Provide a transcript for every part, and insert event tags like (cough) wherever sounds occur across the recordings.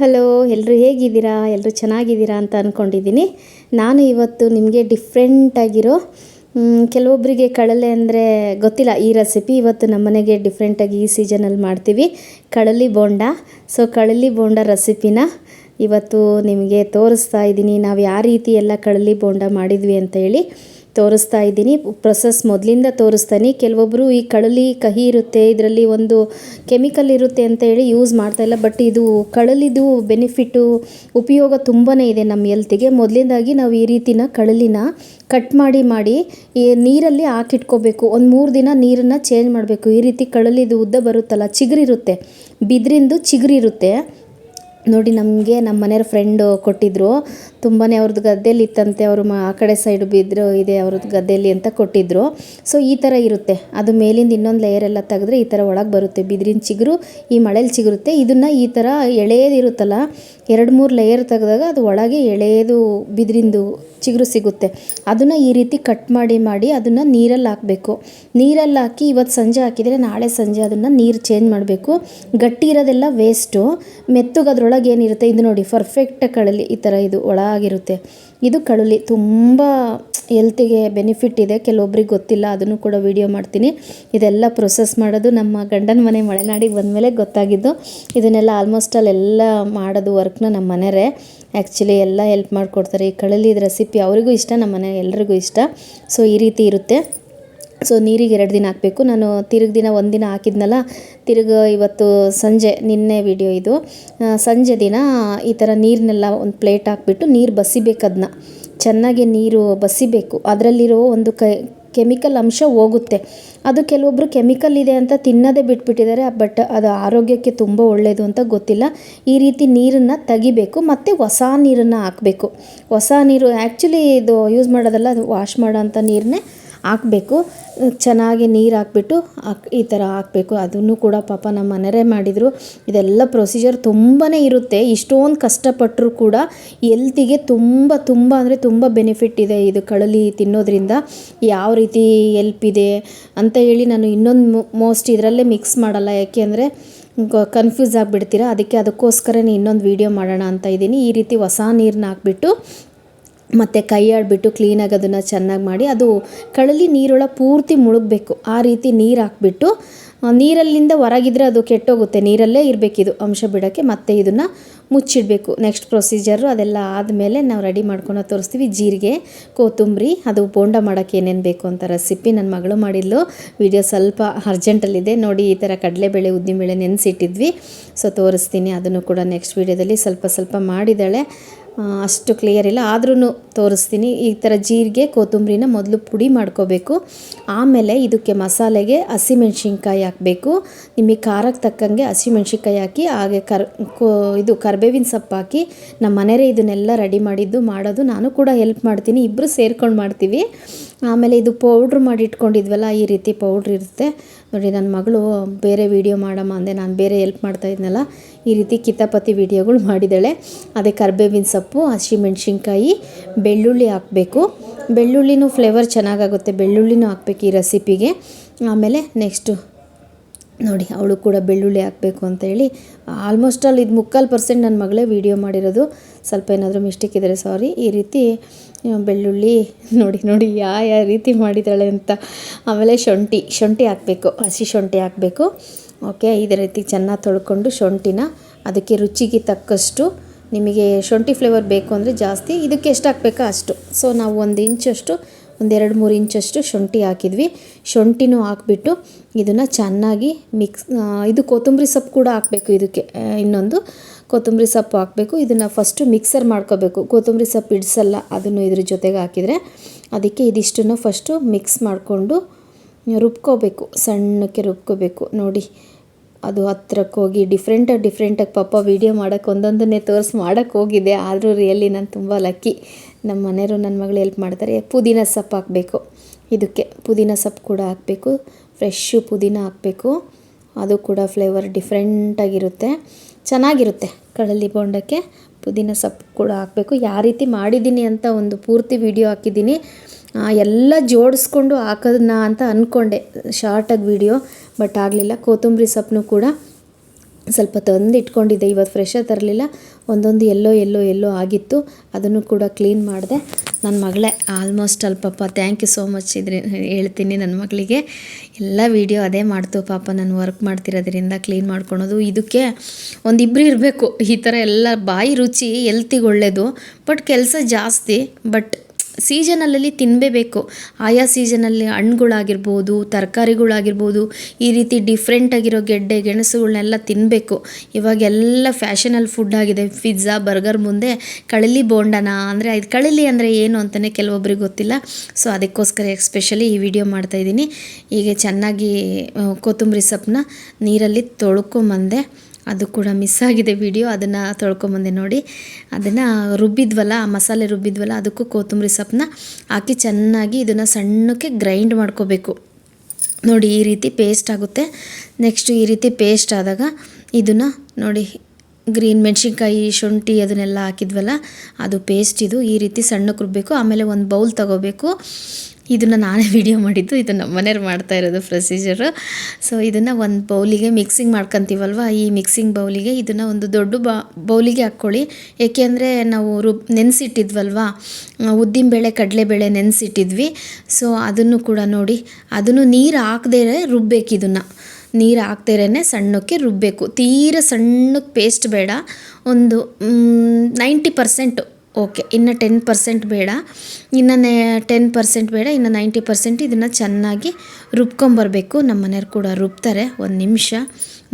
Hello ಎಲ್ಲರೂ ಹೇಗಿದ್ದೀರಾ? ಎಲ್ಲರೂ ಚೆನ್ನಾಗಿದ್ದೀರಾ ಅಂತ ಅಂದ್ಕೊಂಡಿದ್ದೀನಿ ನಾನು ಇವತ್ತು ನಿಮಗೆ ಡಿಫ್ರೆಂಟಾಗಿರೋ ಕೆಲವೊಬ್ಬರಿಗೆ ಕಡಲೆ ಅಂದರೆ ಗೊತ್ತಿಲ್ಲ ಈ ರೆಸಿಪಿ ಇವತ್ತು ನಮ್ಮನೆಗೆ ಡಿಫ್ರೆಂಟಾಗಿ ಈ ಸೀಸನಲ್ಲಿ ಮಾಡ್ತೀವಿ. ಕಡಲಿ ಬೋಂಡ. ಸೊ ಕಡಲಿ ಬೋಂಡ ರೆಸಿಪಿನ ಇವತ್ತು ನಿಮಗೆ ತೋರಿಸ್ತಾ ಇದ್ದೀನಿ. ನಾವು ಯಾವ ರೀತಿ ಎಲ್ಲ ಕಡಲಿ ಬೋಂಡ ಮಾಡಿದ್ವಿ ಅಂತ ಹೇಳಿ. ತೋರಿಸ್ತಾ ಇದ್ದೀನಿ. ಪ್ರೊಸೆಸ್ ಮೊದಲಿಂದ ತೋರಿಸ್ತಾನೆ. ಕೆಲವೊಬ್ಬರು ಈ ಕಳಲಿ ಕಹಿ ಇರುತ್ತೆ, ಇದರಲ್ಲಿ ಒಂದು ಕೆಮಿಕಲ್ ಇರುತ್ತೆ ಅಂತ ಹೇಳಿ ಯೂಸ್ ಮಾಡ್ತಾ ಇಲ್ಲ. ಬಟ್ ಇದು ಕಳಲಿದು ಬೆನಿಫಿಟ್ಟು ಉಪಯೋಗ ತುಂಬಾ ಇದೆ ನಮ್ಮ ಹೆಲ್ತಿಗೆ ಮೊದಲಿಂದಾಗಿ ನಾವು ಈ ರೀತಿನ ಕಳಲಿನ ಕಟ್ ಮಾಡಿ ಮಾಡಿ ಈ ನೀರಲ್ಲಿ ಹಾಕಿಟ್ಕೋಬೇಕು. ಒಂದು ಮೂರು ದಿನ ನೀರನ್ನು ಚೇಂಜ್ ಮಾಡಬೇಕು. ಈ ರೀತಿ ಕಳಲಿದು ಉದ್ದ ಬರುತ್ತಲ್ಲ, ಚಿಗುರಿರುತ್ತೆ. ಬಿದ್ರಿಂದು ಚಿಗುರಿರುತ್ತೆ. ನೋಡಿ ನಮಗೆ ನಮ್ಮ ಮನೆಯವ್ರ ಫ್ರೆಂಡು ಕೊಟ್ಟಿದ್ದರು ತುಂಬಾ ಅವ್ರದ್ದು ಗದ್ದೆಯಲ್ಲಿ ಇತ್ತಂತೆ, ಅವರು ಮ, ಆ ಕಡೆ ಸೈಡ್ ಬಿದ್ದರು ಇದೆ ಅವ್ರದ್ದು ಗದ್ದೆಯಲ್ಲಿ ಅಂತ ಕೊಟ್ಟಿದ್ದರು ಸೊ ಈ ಥರ ಇರುತ್ತೆ. ಅದು ಮೇಲಿಂದ ಇನ್ನೊಂದು ಲೇಯರ್ ಎಲ್ಲ ತೆಗೆದ್ರೆ ಈ ಥರ ಒಳಗೆ ಬರುತ್ತೆ. ಬಿದಿರಿನ ಚಿಗುರು, ಈ ಮಳೇಲಿ ಚಿಗುರುತ್ತೆ. ಇದನ್ನು ಈ ಥರ ಎಳೆಯದಿರುತ್ತಲ್ಲ ಎರಡು ಮೂರು ಲೇಯರ್ ತೆಗೆದಾಗ ಅದು ಒಳಗೆ ಎಳೆಯೋದು, ಬಿದಿರಿಂದು ಚಿಗುರು ಸಿಗುತ್ತೆ. ಅದನ್ನು ಈ ರೀತಿ ಕಟ್ ಮಾಡಿ ಮಾಡಿ ಅದನ್ನು ನೀರಲ್ಲಿ ಹಾಕಬೇಕು. ನೀರಲ್ಲಿ ಹಾಕಿ ಇವತ್ತು ಸಂಜೆ ಹಾಕಿದರೆ ನಾಳೆ ಸಂಜೆ ಅದನ್ನು ನೀರು ಚೇಂಜ್ ಮಾಡಬೇಕು. ಗಟ್ಟಿ ಇರೋದೆಲ್ಲ ವೇಸ್ಟು ಮೆತ್ತಗೆ ಅದ್ರೊಳಗೆ ಏನಿರುತ್ತೆ ಇದು ನೋಡಿ ಪರ್ಫೆಕ್ಟ್ ಕಳಲಿ ಈ ಥರ ಇದು ಒಳಗಿರುತ್ತೆ. ಇದು ಕಳಲಿ ತುಂಬ ಹೆಲ್ತಿಗೆ ಬೆನಿಫಿಟ್ ಇದೆ. ಕೆಲವೊಬ್ರಿಗೆ ಗೊತ್ತಿಲ್ಲ, ಅದನ್ನು ಕೂಡ ವೀಡಿಯೋ ಮಾಡ್ತೀನಿ. ಇದೆಲ್ಲ ಪ್ರೊಸೆಸ್ ಮಾಡೋದು ನಮ್ಮ ಗಂಡನ ಮನೆ ಮಲೆನಾಡಿಗೆ ಬಂದಮೇಲೆ ಗೊತ್ತಾಗಿದ್ದು. ಇದನ್ನೆಲ್ಲ ಆಲ್ಮೋಸ್ಟ್ ಅಲ್ಲೆಲ್ಲ ಮಾಡೋದು ವರ್ಕ್ನ ನಮ್ಮ ಮನೆಯರೇ ಆ್ಯಕ್ಚುಲಿ ಎಲ್ಲ ಹೆಲ್ಪ್ ಮಾಡಿಕೊಡ್ತಾರೆ. ಈ ಕಳಲಿದ ರೆಸಿಪಿ ಅವರಿಗೂ ಇಷ್ಟ, ನಮ್ಮ ಮನೆ ಎಲ್ರಿಗೂ ಇಷ್ಟ. ಸೊ ಈ ರೀತಿ ಇರುತ್ತೆ. ಸೊ ನೀರಿಗೆ ಎರಡು ದಿನ ಹಾಕಬೇಕು. ನಾನು ತಿರುಗಿ ದಿನ ಒಂದು ದಿನ ಹಾಕಿದ್ನಲ್ಲ, ತಿರುಗ ಇವತ್ತು ಸಂಜೆ ನಿನ್ನೆ ವಿಡಿಯೋ ಇದು. ಸಂಜೆ ದಿನ ಈ ಥರ ನೀರನ್ನೆಲ್ಲ ಒಂದು ಪ್ಲೇಟ್ ಹಾಕ್ಬಿಟ್ಟು ನೀರು ಬಸಿಬೇಕು ಅದನ್ನ ಚೆನ್ನಾಗಿ ನೀರು ಬಸಿಬೇಕು. ಅದರಲ್ಲಿರೋ ಒಂದು ಕ, ಕೆಮಿಕಲ್ ಅಂಶ ಹೋಗುತ್ತೆ. ಅದು ಕೆಲವೊಬ್ಬರು ಕೆಮಿಕಲ್ ಇದೆ ಅಂತ ತಿನ್ನೋದೇ ಬಿಟ್ಬಿಟ್ಟಿದ್ದಾರೆ, ಬಟ್ ಅದು ಆರೋಗ್ಯಕ್ಕೆ ತುಂಬ ಒಳ್ಳೆಯದು ಅಂತ ಗೊತ್ತಿಲ್ಲ. ಈ ರೀತಿ ನೀರನ್ನು ತೆಗಿಬೇಕು, ಮತ್ತು ಹೊಸ ನೀರನ್ನು ಹಾಕಬೇಕು. ಹೊಸ ನೀರು ಆ್ಯಕ್ಚುಲಿ ಇದು ಯೂಸ್ ಮಾಡೋದಲ್ಲ, ಅದು ವಾಶ್ ಮಾಡೋಂಥ ನೀರನ್ನೇ ಹಾಕಬೇಕು. ಚೆನ್ನಾಗಿ ನೀರು ಹಾಕ್ಬಿಟ್ಟು ಹಾಕ್ ಈ ಥರ ಹಾಕಬೇಕು. ಅದನ್ನು ಕೂಡ ಪಾಪ ನಮ್ಮ ಮನೆಯವರೇ ಮಾಡಿದರು. ಇದೆಲ್ಲ ಪ್ರೊಸೀಜರ್ ತುಂಬಾ ಇರುತ್ತೆ. ಇಷ್ಟೊಂದು ಕಷ್ಟಪಟ್ಟರು ಕೂಡ ಎಲ್ತಿಗೆ ತುಂಬ ತುಂಬ ಅಂದರೆ ತುಂಬ ಬೆನಿಫಿಟ್ ಇದೆ ಇದು ಕಳಲಿ ತಿನ್ನೋದ್ರಿಂದ. ಯಾವ ರೀತಿ ಎಲ್ಪ್ ಇದೆ ಅಂತ ಹೇಳಿ ನಾನು ಇನ್ನೊಂದು ಮೋಸ್ಟ್ ಇದರಲ್ಲೇ ಮಿಕ್ಸ್ ಮಾಡಲ್ಲ. ಯಾಕೆ ಅಂದರೆ ಕನ್ಫ್ಯೂಸ್ ಆಗಿಬಿಡ್ತೀರಾ. ಅದಕ್ಕೆ ಅದಕ್ಕೋಸ್ಕರನೇ ಇನ್ನೊಂದು ವೀಡಿಯೋ ಮಾಡೋಣ ಅಂತ ಇದ್ದೀನಿ. ಈ ರೀತಿ ಹೊಸ ನೀರನ್ನ ಹಾಕ್ಬಿಟ್ಟು ಮತ್ತು ಕೈ ಆಡಿಬಿಟ್ಟು ಕ್ಲೀನಾಗಿ ಅದನ್ನು ಚೆನ್ನಾಗಿ ಮಾಡಿ, ಅದು ಕಳಲಿ ನೀರೊಳಗೆ ಪೂರ್ತಿ ಮುಳುಗಬೇಕು. ಆ ರೀತಿ ನೀರು ಹಾಕ್ಬಿಟ್ಟು ನೀರಲ್ಲಿಂದ ಹೊರಗಿದ್ರೆ ಅದು ಕೆಟ್ಟೋಗುತ್ತೆ. ನೀರಲ್ಲೇ ಇರಬೇಕಿದು ಅಂಶ ಬಿಡೋಕ್ಕೆ ಮತ್ತೆ ಇದನ್ನು ಮುಚ್ಚಿಡಬೇಕು. ನೆಕ್ಸ್ಟ್ ಪ್ರೊಸೀಜರು ಅದೆಲ್ಲ ಆದಮೇಲೆ ನಾವು ರೆಡಿ ಮಾಡ್ಕೊಂಡು ತೋರಿಸ್ತೀವಿ. ಜೀರಿಗೆ, ಕೊತ್ತಂಬರಿ, ಅದು ಬೋಂಡ ಮಾಡೋಕ್ಕೆ ಏನೇನು ಬೇಕು ಅಂತ ರೆಸಿಪಿ ನನ್ನ ಮಗಳು ಮಾಡಿದ್ಲು. ವಿಡಿಯೋ ಸ್ವಲ್ಪ ಅರ್ಜೆಂಟಲ್ಲಿದೆ ನೋಡಿ ಈ ಥರ ಕಡಲೆಬೇಳೆ, ಉದ್ದಿನಬೇಳೆ ನೆನೆಸಿಟ್ಟಿದ್ವಿ. ಸೊ ತೋರಿಸ್ತೀನಿ. ಅದನ್ನು ಕೂಡ ನೆಕ್ಸ್ಟ್ ವೀಡಿಯೋದಲ್ಲಿ ಸ್ವಲ್ಪ ಸ್ವಲ್ಪ ಮಾಡಿದ್ದಾಳೆ. ಅಷ್ಟು ಕ್ಲಿಯರ್ ಇಲ್ಲ. ಆದ್ರೂ ತೋರಿಸ್ತೀನಿ. ಈ ಥರ ಜೀರಿಗೆ, ಕೊತ್ತಂಬರಿನ ಮೊದಲು ಪುಡಿ ಮಾಡ್ಕೋಬೇಕು. ಆಮೇಲೆ ಇದಕ್ಕೆ ಮಸಾಲೆಗೆ ಹಸಿಮೆಣ್ಸಿನ್ಕಾಯಿ ಹಾಕಬೇಕು. ನಿಮಗೆ ಖಾರಕ್ಕೆ ತಕ್ಕಂಗೆ ಹಸಿಮೆಣ್ಸಿನ್ಕಾಯಿ ಹಾಕಿ, ಹಾಗೆ ಕರ್ ಕೋ ಇದು ಕರ್ಬೇವಿನ ಸೊಪ್ಪು ಹಾಕಿ ನಮ್ಮ ಮನೆಯೇ ಇದನ್ನೆಲ್ಲ ರೆಡಿ ಮಾಡಿದ್ದು, ಮಾಡೋದು. ನಾನು ಕೂಡ ಹೆಲ್ಪ್ ಮಾಡ್ತೀನಿ. ಇಬ್ಬರು ಸೇರ್ಕೊಂಡು ಮಾಡ್ತೀವಿ. ಆಮೇಲೆ ಇದು ಪೌಡ್ರ್ ಮಾಡಿ ಇಟ್ಕೊಂಡಿದ್ವಲ್ಲ, ಈ ರೀತಿ ಪೌಡ್ರ್ ಇರುತ್ತೆ. ನೋಡಿ ನನ್ನ ಮಗಳು ಬೇರೆ ವೀಡಿಯೋ ಮಾಡಮ್ಮ ಅಂದೆ. ನಾನು ಬೇರೆ ಹೆಲ್ಪ್ ಮಾಡ್ತಾ ಇದ್ನಲ್ಲ, ಈ ರೀತಿ ಕಿತಾಪತಿ ವೀಡಿಯೋಗಳು ಮಾಡಿದ್ದಾಳೆ. ಅದೇ ಕರ್ಬೇವಿನ ಸೊಪ್ಪು ಹಸಿಮೆಣ್ಸಿನ್ಕಾಯಿ ಬೆಳ್ಳುಳ್ಳಿ ಹಾಕಬೇಕು. ಬೆಳ್ಳುಳ್ಳಿನೂ ಫ್ಲೇವರ್ ಚೆನ್ನಾಗಾಗುತ್ತೆ. ಬೆಳ್ಳುಳ್ಳಿನೂ ಹಾಕ್ಬೇಕು ಈ ರೆಸಿಪಿಗೆ ಆಮೇಲೆ ನೆಕ್ಸ್ಟು ನೋಡಿ, ಅವಳು ಕೂಡ ಬೆಳ್ಳುಳ್ಳಿ ಹಾಕಬೇಕು ಅಂತ ಹೇಳಿ ಆಲ್ಮೋಸ್ಟ್ ಆಲ್ ಇದು ಮುಕ್ಕಾಲು ಪರ್ಸೆಂಟ್ ನನ್ನ ಮಗಳೇ ವೀಡಿಯೋ ಮಾಡಿರೋದು. ಸ್ವಲ್ಪ ಏನಾದರೂ ಮಿಸ್ಟೇಕ್ ಇದ್ದರೆ ಸಾರಿ ಈ ರೀತಿ ಬೆಳ್ಳುಳ್ಳಿ ನೋಡಿ ನೋಡಿ ಯಾವ ಯಾವ ರೀತಿ ಮಾಡಿದ್ದಾಳೆ ಅಂತ. ಆಮೇಲೆ ಶುಂಠಿ ಶುಂಠಿ ಹಾಕಬೇಕು, ಹಸಿ ಶುಂಠಿ ಹಾಕಬೇಕು. ಓಕೆ ಇದೇ ರೀತಿ ಚೆನ್ನಾಗಿ ತೊಳ್ಕೊಂಡು ಶುಂಠಿನ ಅದಕ್ಕೆ ರುಚಿಗೆ ತಕ್ಕಷ್ಟು ನಿಮಗೆ ಶುಂಠಿ ಫ್ಲೇವರ್ ಬೇಕು ಅಂದರೆ ಜಾಸ್ತಿ. ಇದಕ್ಕೆ ಎಷ್ಟು ಹಾಕ್ಬೇಕೋ ಅಷ್ಟು. ಸೊ ನಾವು ಒಂದು ಇಂಚಷ್ಟು ಒಂದೆರಡು ಮೂರು ಇಂಚಷ್ಟು ಶುಂಠಿ ಹಾಕಿದ್ವಿ. ಶುಂಠಿನೂ ಹಾಕ್ಬಿಟ್ಟು ಇದನ್ನು ಚೆನ್ನಾಗಿ ಮಿಕ್ಸ್ ಇದು ಕೊತ್ತಂಬರಿ ಸೊಪ್ಪು ಕೂಡ ಹಾಕಬೇಕು ಇದಕ್ಕೆ. ಇನ್ನೊಂದು ಕೊತ್ತಂಬರಿ ಸೊಪ್ಪು ಹಾಕಬೇಕು. ಇದನ್ನು ಫಸ್ಟು ಮಿಕ್ಸರ್ ಮಾಡ್ಕೋಬೇಕು. ಕೊತ್ತಂಬರಿ ಸೊಪ್ಪು ಇಡಿಸಲ್ಲ, ಅದನ್ನು ಇದ್ರ ಜೊತೆಗೆ ಹಾಕಿದರೆ ಅದಕ್ಕೆ ಇದಿಷ್ಟನ್ನು ಫಸ್ಟು ಮಿಕ್ಸ್ ಮಾಡಿಕೊಂಡು ರುಬ್ಕೋಬೇಕು. ಸಣ್ಣಕ್ಕೆ ರುಬ್ಕೋಬೇಕು. ನೋಡಿ ಅದು ಹತ್ರಕ್ಕೆ ಹೋಗಿ ಡಿಫ್ರೆಂಟಾಗಿ ಡಿಫ್ರೆಂಟಾಗಿ ಪಾಪ ವೀಡಿಯೋ ಮಾಡೋಕ್ಕೆ ಒಂದೊಂದನ್ನೇ ತೋರಿಸಿ ಮಾಡೋಕ್ಕೆ ಹೋಗಿದ್ದೆ ಆದರೂ ರಿಯಲಿ ನಾನು ತುಂಬ ಲಕ್ಕಿ ನಮ್ಮ ಮನೆಯವರು ನನ್ನ ಮಗಳು ಹೆಲ್ಪ್ ಮಾಡ್ತಾರೆ. ಪುದೀನ ಸೊಪ್ಪು ಹಾಕಬೇಕು. ಇದಕ್ಕೆ ಪುದೀನ ಸೊಪ್ಪು ಕೂಡ ಹಾಕಬೇಕು. ಫ್ರೆಶ್ಶು ಪುದೀನ ಹಾಕಬೇಕು. ಅದು ಕೂಡ ಫ್ಲೇವರ್ ಡಿಫ್ರೆಂಟಾಗಿರುತ್ತೆ ಚೆನ್ನಾಗಿರುತ್ತೆ ಕಳಲಿ ಬೋಂಡಕ್ಕೆ. ಪುದೀನ ಸೊಪ್ಪು ಕೂಡ ಹಾಕಬೇಕು. ಯಾವ ರೀತಿ ಮಾಡಿದ್ದೀನಿ ಅಂತ ಒಂದು ಪೂರ್ತಿ ವಿಡಿಯೋ ಹಾಕಿದ್ದೀನಿ. ಎಲ್ಲ ಜೋಡಿಸ್ಕೊಂಡು ಹಾಕೋದನ್ನ ಅಂತ ಅಂದ್ಕೊಂಡೆ ಶಾರ್ಟಾಗಿ ವಿಡಿಯೋ ಬಟ್ ಆಗಲಿಲ್ಲ. ಕೊತ್ತಂಬರಿ ಸೊಪ್ಪನ್ನು ಕೂಡ ಸ್ವಲ್ಪ ತಂದು ಇಟ್ಕೊಂಡಿದ್ದೆ. ಇವತ್ತು ಫ್ರೆಶ್ಶಾಗಿ ತರಲಿಲ್ಲ. ಒಂದೊಂದು ಎಲ್ಲೋ ಎಲ್ಲೋ ಎಲ್ಲೋ ಆಗಿತ್ತು. ಅದನ್ನು ಕೂಡ ಕ್ಲೀನ್ ಮಾಡಿದೆ. ನನ್ನ ಮಗಳೇ ಆಲ್ಮೋಸ್ಟ್ ಅಲ್ಲಿ ಪಾಪ ಥ್ಯಾಂಕ್ ಯು ಸೋ ಮಚ್ ಇದ್ರೆ ಹೇಳ್ತೀನಿ ನನ್ನ ಮಗಳಿಗೆ. ಎಲ್ಲ ವೀಡಿಯೋ ಅದೇ ಮಾಡ್ತು ಪಾಪ. ನಾನು ವರ್ಕ್ ಮಾಡ್ತಿರೋದ್ರಿಂದ ಕ್ಲೀನ್ ಮಾಡ್ಕೊಳೋದು. ಇದಕ್ಕೆ ಒಂದಿಬ್ಬರು ಇರಬೇಕು. ಈ ಥರ ಎಲ್ಲ ಬಾಯಿ ರುಚಿ ಎಲ್ತಿಗೆ ಒಳ್ಳೆಯದು ಬಟ್ ಕೆಲಸ ಜಾಸ್ತಿ. ಬಟ್ ಸೀಸನಲ್ಲಲ್ಲಿ ತಿನ್ನಬೇಕು ಆಯಾ ಸೀಸನಲ್ಲಿ ಹಣ್ಣುಗಳಾಗಿರ್ಬೋದು, ತರಕಾರಿಗಳಾಗಿರ್ಬೋದು, ಈ ರೀತಿ ಡಿಫ್ರೆಂಟಾಗಿರೋ ಗೆಡ್ಡೆ ಗೆಣಸುಗಳನ್ನೆಲ್ಲ ತಿನ್ನಬೇಕು ಇವಾಗೆಲ್ಲ ಫ್ಯಾಷನಲ್ ಫುಡ್ ಆಗಿದೆ. ಪಿಜ್ಜಾ ಬರ್ಗರ್ ಮುಂದೆ ಕಳಲಿ ಬೋಂಡನ ಅಂದರೆ ಇದು ಕಳಲಿ ಅಂದರೆ ಏನು ಅಂತಲೇ ಕೆಲವೊಬ್ರಿಗೆ ಗೊತ್ತಿಲ್ಲ. ಸೊ ಅದಕ್ಕೋಸ್ಕರ ಎಕ್ಸ್ಪೆಷಲಿ ಈ ವಿಡಿಯೋ ಮಾಡ್ತಾಯಿದ್ದೀನಿ ಹೀಗೆ ಚೆನ್ನಾಗಿ ಕೊತ್ತಂಬರಿ ಸೊಪ್ಪನ್ನ ನೀರಲ್ಲಿ ತೊಳ್ಕೊಂಬಂದೆ ಅದು ಕೂಡ ಮಿಸ್ ಆಗಿದೆ ವಿಡಿಯೋ ಅದನ್ನು ತೊಳ್ಕೊಂಬಂದೆ ನೋಡಿ. ಅದನ್ನು ರುಬ್ಬಿದ್ವಲ್ಲ ಮಸಾಲೆ ರುಬ್ಬಿದ್ವಲ್ಲ, ಅದಕ್ಕೂ ಕೊತ್ತಂಬರಿ ಸೊಪ್ಪನ್ನ ಹಾಕಿ ಚೆನ್ನಾಗಿ ಇದನ್ನು ಸಣ್ಣಕ್ಕೆ ಗ್ರೈಂಡ್ ಮಾಡ್ಕೋಬೇಕು. ನೋಡಿ ಈ ರೀತಿ ಪೇಸ್ಟ್ ಆಗುತ್ತೆ. ನೆಕ್ಸ್ಟ್ ಈ ರೀತಿ ಪೇಸ್ಟ್ ಆದಾಗ ಇದನ್ನು ನೋಡಿ ಗ್ರೀನ್ ಮೆಣಸಿನ್ಕಾಯಿ, ಶುಂಠಿ ಅದನ್ನೆಲ್ಲ ಹಾಕಿದ್ವಲ್ಲ, ಅದು ಪೇಸ್ಟ್ ಇದು ಈ ರೀತಿ ಸಣ್ಣಕ್ಕೆ ರುಬ್ಬಬೇಕು ಆಮೇಲೆ ಒಂದು ಬೌಲ್ ತಗೋಬೇಕು. ಇದನ್ನು ನಾನೇ (laughs) ವಿಡಿಯೋ ಮಾಡಿದ್ದು, ಇದು ನಮ್ಮ ಮನೆಯವ್ರು ಮಾಡ್ತಾ ಇರೋದು ಪ್ರೊಸೀಜರು ಸೊ ಇದನ್ನು ಒಂದು ಬೌಲಿಗೆ ಮಿಕ್ಸಿಂಗ್ ಮಾಡ್ಕೊತೀವಲ್ವ? ಈ ಮಿಕ್ಸಿಂಗ್ ಬೌಲಿಗೆ ಇದನ್ನು ಒಂದು ದೊಡ್ಡ ಬೌಲಿಗೆ ಹಾಕ್ಕೊಳ್ಳಿ. ಏಕೆಂದರೆ ನಾವು ರುಬ್, ನೆನೆಸಿಟ್ಟಿದ್ವಲ್ವ? ಉದ್ದಿನಬೇಳೆ, ಕಡಲೆಬೇಳೆ ನೆನೆಸಿಟ್ಟಿದ್ವಿ. ಸೊ ಅದನ್ನು ಕೂಡ ನೋಡಿ, ಅದನ್ನು ನೀರು ಹಾಕದೇ ರುಬ್ಬೇಕು ಇದನ್ನು. ನೀರು ಹಾಕ್ದಿರೇ ಸಣ್ಣಕ್ಕೆ ರುಬ್ಬಬೇಕು ತೀರ ಸಣ್ಣಕ್ಕೆ ಪೇಸ್ಟ್ ಬೇಡ. ಒಂದು ನೈಂಟಿ ಪರ್ಸೆಂಟು ಓಕೆ. ಇನ್ನು ಟೆನ್ ಪರ್ಸೆಂಟ್ ಬೇಡ. ಇನ್ನು ನೆ, ಟೆನ್ ಪರ್ಸೆಂಟ್ ಬೇಡ. ಇನ್ನು ನೈಂಟಿ ಪರ್ಸೆಂಟ್ ಇದನ್ನು ಚೆನ್ನಾಗಿ ರುಬ್ಕೊಂಬರ್ಬೇಕು. ನಮ್ಮ ಮನೆಯವ್ರು ಕೂಡ ರುಬ್ತಾರೆ. ಒಂದು ನಿಮಿಷ.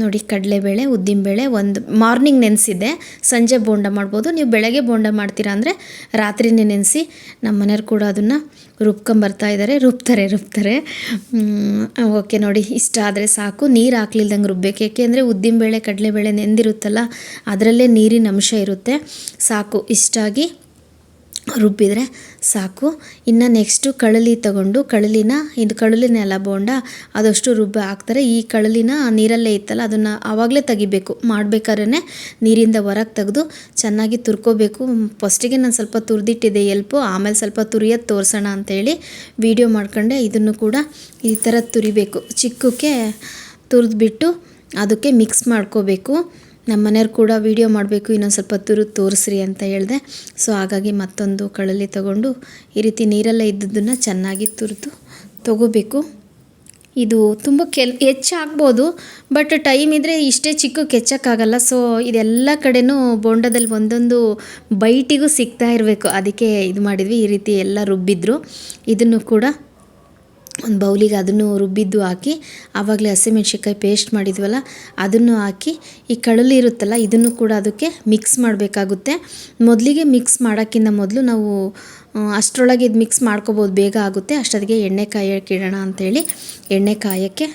ನೋಡಿ ಕಡಲೆಬೇಳೆ ಉದ್ದಿನಬೇಳೆ ಒಂದು ಮಾರ್ನಿಂಗ್ ನೆನೆಸಿದ್ದೆ ಸಂಜೆ ಬೋಂಡ ಮಾಡ್ಬೋದು. ನೀವು ಬೆಳಗ್ಗೆ ಬೋಂಡ ಮಾಡ್ತೀರಾ ಅಂದರೆ ರಾತ್ರಿನೇ ನೆನೆಸಿ ನಮ್ಮ ಮನೆಯವ್ರು ಕೂಡ ಅದನ್ನು ರುಬ್ಕೊಂಬರ್ತಾ ಇದ್ದಾರೆ ರುಬ್ತಾರೆ ರುಬ್ತಾರೆ. ಓಕೆ ನೋಡಿ, ಇಷ್ಟ ಆದರೆ ಸಾಕು. ನೀರು ಹಾಕ್ಲಿಲ್ದಂಗೆ ರುಬ್ಬೇಕು. ಏಕೆಂದರೆ ಉದ್ದಿನಬೇಳೆ ಕಡಲೆಬೇಳೆ ನೆಂದಿರುತ್ತಲ್ಲ, ಅದರಲ್ಲೇ ನೀರಿನ ಅಂಶ ಇರುತ್ತೆ. ಸಾಕು, ಇಷ್ಟಾಗಿ. ರುಬ್ಬಿದರೆ ಸಾಕು. ಇನ್ನು ನೆಕ್ಸ್ಟು ಕಳಲಿ ತಗೊಂಡು ಕಳಲಿನ, ಇದು ಕಳಲಿನ ಎಲ್ಲ ಬೋಂಡ ಅದಷ್ಟು ರುಬ್ಬಿ ಹಾಕ್ತಾರೆ. ಈ ಕಳಲಿನ ನೀರಲ್ಲೇ ಇತ್ತಲ್ಲ, ಅದನ್ನು ಆವಾಗಲೇ ತೆಗಿಬೇಕು. ಮಾಡ್ಬೇಕಾದ್ರೆ ನೀರಿಂದ ಹೊರಗೆ ತೆಗೆದು ಚೆನ್ನಾಗಿ ತುರ್ಕೋಬೇಕು. ಫಸ್ಟಿಗೆ ನಾನು ಸ್ವಲ್ಪ ತುರಿದಿಟ್ಟಿದ್ದೆ ಎಲ್ಪು ಆಮೇಲೆ ಸ್ವಲ್ಪ ತುರಿಯೋದು ತೋರಿಸೋಣ ಅಂತೇಳಿ ವೀಡಿಯೋ ಮಾಡ್ಕೊಂಡೆ. ಇದನ್ನು ಕೂಡ ಈ ಥರ ತುರಿಬೇಕು. ಚಿಕ್ಕಕ್ಕೆ ತುರಿದ್ಬಿಟ್ಟು ಅದಕ್ಕೆ ಮಿಕ್ಸ್ ಮಾಡ್ಕೋಬೇಕು. ನಮ್ಮ ಮನೆಯವ್ರು ಕೂಡ ವೀಡಿಯೋ ಮಾಡಬೇಕು, ಇನ್ನೊಂದು ಸ್ವಲ್ಪ ತುರು ತೋರಿಸ್ರಿ ಅಂತ ಹೇಳಿದೆ. ಸೊ ಹಾಗಾಗಿ ಮತ್ತೊಂದು ಕಳಲಿ ತಗೊಂಡು ಈ ರೀತಿ ನೀರೆಲ್ಲ ಇದ್ದದನ್ನು ಚೆನ್ನಾಗಿ ತುರಿದು ತಗೋಬೇಕು. ಇದು ತುಂಬ ಕೆಲ್, ಹೆಚ್ಚಾಗ್ಬೋದು ಬಟ್ ಟೈಮ್ ಇದ್ದರೆ ಇಷ್ಟೇ ಚಿಕ್ಕ ಕೆಚ್ಚಕ್ಕಾಗಲ್ಲ. ಸೊ ಇದೆಲ್ಲ ಕಡೆನೂ ಬೋಂಡದಲ್ಲಿ ಒಂದೊಂದು ಬೈಟಿಗೂ ಸಿಗ್ತಾ ಇರಬೇಕು. ಅದಕ್ಕೆ ಇದು ಮಾಡಿದ್ವಿ, ಈ ರೀತಿ ಎಲ್ಲ ರುಬ್ಬಿದ್ರು. ಇದನ್ನು ಕೂಡ ಒಂದು ಬೌಲಿಗೆ ಅದನ್ನು ರುಬ್ಬಿದ್ದು ಹಾಕಿ, ಆವಾಗಲೇ ಹಸಿಮೆಣ್ಸಿನ್ಕಾಯಿ ಪೇಸ್ಟ್ ಮಾಡಿದ್ವಲ್ಲ, ಅದನ್ನು ಹಾಕಿ, ಈ ಕಳಲಿ ಇರುತ್ತಲ್ಲ, ಇದನ್ನು ಕೂಡ ಅದಕ್ಕೆ ಮಿಕ್ಸ್ ಮಾಡಬೇಕಾಗುತ್ತೆ. ಮೊದಲಿಗೆ ಮಿಕ್ಸ್ ಮಾಡೋಕ್ಕಿಂತ ಮೊದಲು ನಾವು ಅಷ್ಟರೊಳಗೆ ಇದು ಮಿಕ್ಸ್ ಮಾಡ್ಕೋಬೋದು, ಬೇಗ ಆಗುತ್ತೆ. ಅಷ್ಟೊತ್ತಿಗೆ ಎಣ್ಣೆ ಹಾಕಿಡೋಣ ಇಡೋಣ ಅಂಥೇಳಿ ಎಣ್ಣೆ ಕಾಯೋಕ್ಕೆ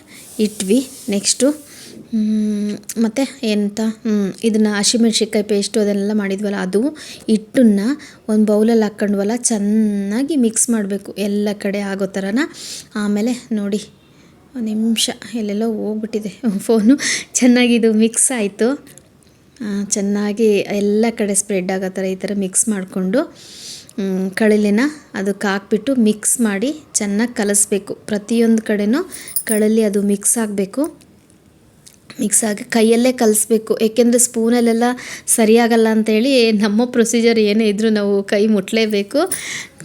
ಇಟ್ವಿ. ನೆಕ್ಸ್ಟು ಮತ್ತು ಎಂತ ಇದನ್ನು ಹಸಿಮೆಣ್ಸಿನ್ಕಾಯಿ ಪೇಸ್ಟು ಅದನ್ನೆಲ್ಲ ಮಾಡಿದ್ವಲ್ಲ, ಅದು ಹಿಟ್ಟನ್ನು ಒಂದು ಬೌಲಲ್ಲಿ ಹಾಕ್ಕೊಂಡ್ವಲ್ಲ, ಚೆನ್ನಾಗಿ ಮಿಕ್ಸ್ ಮಾಡಬೇಕು, ಎಲ್ಲ ಕಡೆ ಆಗೋ ಥರನ ಆಮೇಲೆ ನೋಡಿ, ಒಂದು ನಿಮಿಷ, ಎಲ್ಲೆಲ್ಲೋ ಹೋಗ್ಬಿಟ್ಟಿದೆ ಫೋನು ಚೆನ್ನಾಗಿ ಇದು ಮಿಕ್ಸ್ ಆಯಿತು. ಚೆನ್ನಾಗಿ ಎಲ್ಲ ಕಡೆ ಸ್ಪ್ರೆಡ್ ಆಗೋ ಥರ ಈ ಥರ ಮಿಕ್ಸ್ ಮಾಡಿಕೊಂಡು ಕಳಲಿನ ಅದಕ್ಕೆ ಹಾಕ್ಬಿಟ್ಟು ಮಿಕ್ಸ್ ಮಾಡಿ ಚೆನ್ನಾಗಿ ಕಲಿಸ್ಬೇಕು. ಪ್ರತಿಯೊಂದು ಕಡೆನೂ ಕಳಲಿ ಅದು ಮಿಕ್ಸ್ ಆಗಬೇಕು. ಮಿಕ್ಸ್ ಆಗಿ ಕೈಯಲ್ಲೇ ಕಲಿಸ್ಬೇಕು. ಏಕೆಂದರೆ ಸ್ಪೂನಲ್ಲೆಲ್ಲ ಸರಿಯಾಗಲ್ಲ ಅಂತೇಳಿ ನಮ್ಮ ಪ್ರೊಸೀಜರ್ ಏನೇ ಇದ್ದರೂ ನಾವು ಕೈ ಮುಟ್ಲೇಬೇಕು.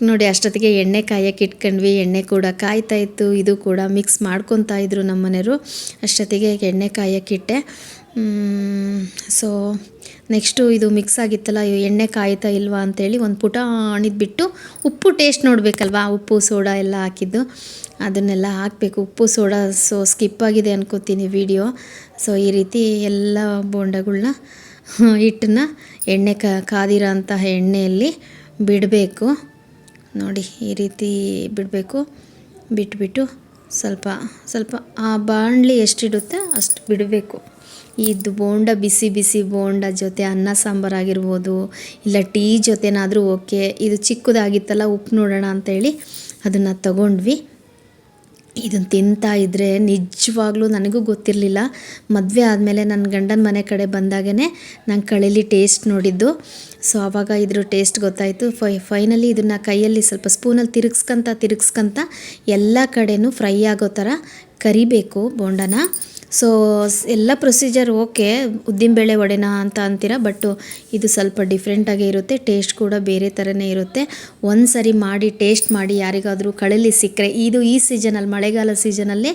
ನೋಡಿ, ಅಷ್ಟೊತ್ತಿಗೆ ಎಣ್ಣೆ ಕಾಯಕ್ಕೆ ಇಟ್ಕೊಂಡ್ವಿ. ಎಣ್ಣೆ ಕೂಡ ಕಾಯ್ತಾ ಇತ್ತು. ಇದು ಕೂಡ ಮಿಕ್ಸ್ ಮಾಡ್ಕೊತಾ ಇದ್ರು ನಮ್ಮ ಮನೆಯವರು. ಅಷ್ಟೊತ್ತಿಗೆ ಎಣ್ಣೆ ಕಾಯಕ್ಕಿಟ್ಟೆ ಸೊ ನೆಕ್ಸ್ಟು ಇದು ಮಿಕ್ಸ್ ಆಗಿತ್ತಲ್ಲ ಎಣ್ಣೆ ಕಾಯ್ತಾ ಇಲ್ವಾ ಅಂತೇಳಿ ಒಂದು ಪುಟ ಅಣಿದ್ಬಿಟ್ಟು ಉಪ್ಪು ಟೇಸ್ಟ್ ನೋಡಬೇಕಲ್ವಾ? ಉಪ್ಪು, ಸೋಡಾ ಎಲ್ಲ ಹಾಕಿದ್ದು. ಅದನ್ನೆಲ್ಲ ಹಾಕಬೇಕು. ಉಪ್ಪು, ಸೋಡಾ ಸೊ ಸ್ಕಿಪ್ ಆಗಿದೆ ಅನ್ಕೋತೀನಿ ವಿಡಿಯೋ ಸೊ ಈ ರೀತಿ ಎಲ್ಲ ಬೋಂಡಗಳನ್ನ (laughs) ಹಿಟ್ಟನ್ನ ಎಣ್ಣೆ ಕಾ, ಕಾದಿರೋ ಅಂತಹ ಎಣ್ಣೆಯಲ್ಲಿ ಬಿಡಬೇಕು. ನೋಡಿ, ಈ ರೀತಿ ಬಿಡಬೇಕು. ಬಿಟ್ಬಿಟ್ಟು ಸ್ವಲ್ಪ ಸ್ವಲ್ಪ ಆ ಬಾಣಲಿ ಎಷ್ಟಿಡುತ್ತೆ ಅಷ್ಟು ಬಿಡಬೇಕು. ಇದು ಬೋಂಡ, ಬಿಸಿ ಬಿಸಿ ಬೋಂಡ ಜೊತೆ ಅನ್ನ ಸಾಂಬಾರು ಆಗಿರ್ಬೋದು, ಇಲ್ಲ ಟೀ ಜೊತೆನಾದರೂ ಓಕೆ. ಇದು ಚಿಕ್ಕದಾಗಿತ್ತಲ್ಲ, ಉಪ್ಪು ನೋಡೋಣ ಅಂತೇಳಿ ಅದನ್ನು ತಗೊಂಡ್ವಿ. ಇದನ್ನು ತಿಂತಾ ಇದ್ದರೆ ನಿಜವಾಗ್ಲೂ ನನಗೂ ಗೊತ್ತಿರಲಿಲ್ಲ. ಮದುವೆ ಆದಮೇಲೆ ನನ್ನ ಗಂಡನ ಮನೆ ಕಡೆ ಬಂದಾಗೇ ನಂಗೆ ಕಳೀಲಿ ಟೇಸ್ಟ್ ನೋಡಿದ್ದು. ಸೊ ಆವಾಗ ಇದ್ರ ಟೇಸ್ಟ್ ಗೊತ್ತಾಯಿತು. ಫೈ, ಫೈನಲಿ ಇದನ್ನು ಕೈಯಲ್ಲಿ ಸ್ವಲ್ಪ ಸ್ಪೂನಲ್ಲಿ ತಿರುಗಿಸ್ಕೊಂತ ತಿರುಗಿಸ್ಕೊಂತ ಎಲ್ಲ ಕಡೆಯೂ ಫ್ರೈ ಆಗೋ ಥರ ಕರಿಬೇಕು ಬೋಂಡನ. ಸೊ ಎಲ್ಲ ಪ್ರೊಸೀಜರ್ ಓಕೆ ಉದ್ದಿನಬೇಳೆ ವಡೆನ ಅಂತ ಅಂತೀರಾ ಬಟ್ ಇದು ಸ್ವಲ್ಪ ಡಿಫ್ರೆಂಟಾಗೇ ಇರುತ್ತೆ ಟೇಸ್ಟ್ ಕೂಡ ಬೇರೆ ಥರನೇ ಇರುತ್ತೆ. ಒಂದು ಸರಿ ಮಾಡಿ ಟೇಸ್ಟ್ ಮಾಡಿ, ಯಾರಿಗಾದರೂ ಕಳಲಿ ಸಿಕ್ಕರೆ, ಇದು ಈ ಸೀಸನಲ್ಲಿ ಮಳೆಗಾಲ ಸೀಸನಲ್ಲಿ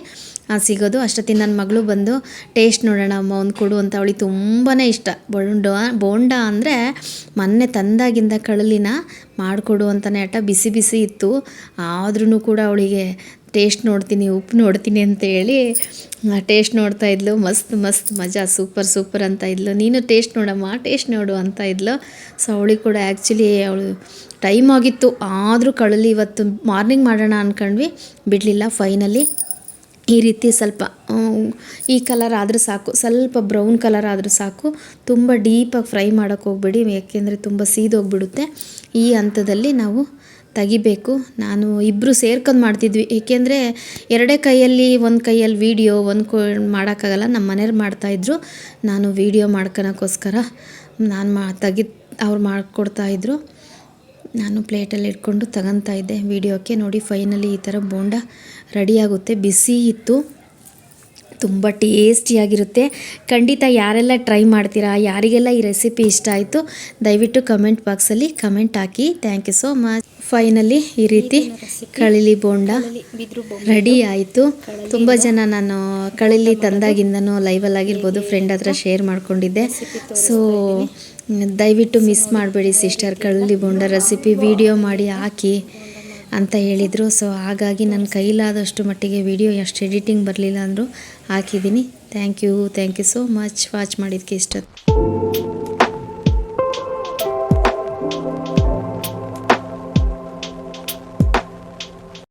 ಸಿಗೋದು. ಅಷ್ಟೊತ್ತಿಗೆ ನನ್ನ ಮಗಳು ಬಂದು ಟೇಸ್ಟ್ ನೋಡೋಣ ಅಮ್ಮ, ಒಂದು ಕೊಡು ಅಂತ ಅವಳಿಗೆ ತುಂಬಾ ಇಷ್ಟ. ಬೋಂಡ ಬೋಂಡ ಅಂದರೆ ಮೊನ್ನೆ ತಂದಾಗಿಂದ ಕಳಲಿನ ಮಾಡಿಕೊಡು ಅಂತಲೇ ಆಟ ಬಿಸಿ ಬಿಸಿ ಇತ್ತು. ಆದ್ರೂ ಕೂಡ ಅವಳಿಗೆ, ಟೇಸ್ಟ್ ನೋಡ್ತೀನಿ, ಉಪ್ಪು ನೋಡ್ತೀನಿ ಅಂತ ಹೇಳಿ ಟೇಸ್ಟ್ ನೋಡ್ತಾ ಇದ್ಲು. ಮಸ್ತ್ ಮಸ್ತ್ ಮಜಾ, ಸೂಪರ್ ಸೂಪರ್ ಅಂತ ಇದ್ಲು. ನೀನು ಟೇಸ್ಟ್ ನೋಡಮ್ಮ, ಟೇಸ್ಟ್ ನೋಡು ಅಂತ ಇದ್ಲು. ಸೊ ಅವಳಿಗೆ ಕೂಡ ಆ್ಯಕ್ಚುಲಿ ಅವಳು ಟೈಮ್ ಆಗಿತ್ತು. ಆದರೂ ಕಳಲಿ ಇವತ್ತು ಮಾರ್ನಿಂಗ್ ಮಾಡೋಣ ಅಂದ್ಕೊಂಡ್ವಿ ಬಿಡಲಿಲ್ಲ ಫೈನಲಿ ಈ ರೀತಿ ಸ್ವಲ್ಪ ಈ ಕಲರ್ ಆದರೂ ಸಾಕು, ಸ್ವಲ್ಪ ಬ್ರೌನ್ ಕಲರ್ ಆದರೂ ಸಾಕು. ತುಂಬ ಡೀಪಾಗಿ ಫ್ರೈ ಮಾಡೋಕ್ಕೆ ಹೋಗ್ಬೇಡಿ, ಯಾಕೆಂದರೆ ತುಂಬ ಸೀದೋಗ್ಬಿಡುತ್ತೆ ಈ ಹಂತದಲ್ಲಿ ನಾವು ತೆಗಿಬೇಕು. ನಾನು ಇಬ್ಬರು ಸೇರ್ಕೊಂಡು ಮಾಡ್ತಿದ್ವಿ. ಏಕೆಂದರೆ ಎರಡೇ ಕೈಯಲ್ಲಿ, ಒಂದು ಕೈಯಲ್ಲಿ ವೀಡಿಯೋ ಒಂದು ಕೊ, ಮಾಡೋಕ್ಕಾಗಲ್ಲ. ನಮ್ಮ ಮನೆಯವ್ರು ಮಾಡ್ತಾಯಿದ್ರು ನಾನು ವೀಡಿಯೋ ಮಾಡ್ಕೊಳಕ್ಕೋಸ್ಕರ ನಾನು ಮಾ, ತೆಗಿ, ಅವ್ರು ಮಾಡಿಕೊಡ್ತಾಯಿದ್ರು ನಾನು ಪ್ಲೇಟಲ್ಲಿ ಇಟ್ಕೊಂಡು ತಗೊತಾ ಇದ್ದೆ. ವಿಡಿಯೋಕ್ಕೆ ನೋಡಿ, ಫೈನಲಿ ಈ ಥರ ಬೋಂಡ ರೆಡಿಯಾಗುತ್ತೆ ಬಿಸಿ ಇತ್ತು. ತುಂಬ ಟೇಸ್ಟಿಯಾಗಿರುತ್ತೆ ಖಂಡಿತ ಯಾರೆಲ್ಲ ಟ್ರೈ ಮಾಡ್ತೀರಾ, ಯಾರಿಗೆಲ್ಲ ಈ ರೆಸಿಪಿ ಇಷ್ಟ ಆಯಿತು, ದಯವಿಟ್ಟು ಕಮೆಂಟ್ ಬಾಕ್ಸಲ್ಲಿ comment hockey. Thank you so much finally ಈ ರೀತಿ ಕಳಿಲಿ ಬೋಂಡ ರೆಡಿ ಆಯಿತು. ತುಂಬ ಜನ ನಾನು ಕಳಿಲಿ ತಂದಾಗಿಂದನೂ ಲೈವಲ್ಲಿ ಆಗಿರ್ಬೋದು ಫ್ರೆಂಡ್ ಹತ್ರ ಶೇರ್ ಮಾಡ್ಕೊಂಡಿದ್ದೆ. ಸೊ ದಯವಿಟ್ಟು ಮಿಸ್ ಮಾಡಬೇಡಿ ಸಿಸ್ಟರ್ ಕಳಿಲಿ ಬೋಂಡ ರೆಸಿಪಿ ವಿಡಿಯೋ ಮಾಡಿ ಹಾಕಿ ಅಂತ ಹೇಳಿದರು. ಸೊ ಹಾಗಾಗಿ ನನ್ನ ಕೈಲಾದಷ್ಟು ಮಟ್ಟಿಗೆ ವಿಡಿಯೋ ಎಷ್ಟು ಎಡಿಟಿಂಗ್ ಬರಲಿಲ್ಲ ಅಂದರೂ ಹಾಕಿದ್ದೀನಿ. Thank you thank you so much watch ಮಾಡಿದ್ದಕ್ಕೆ ಇಷ್ಟ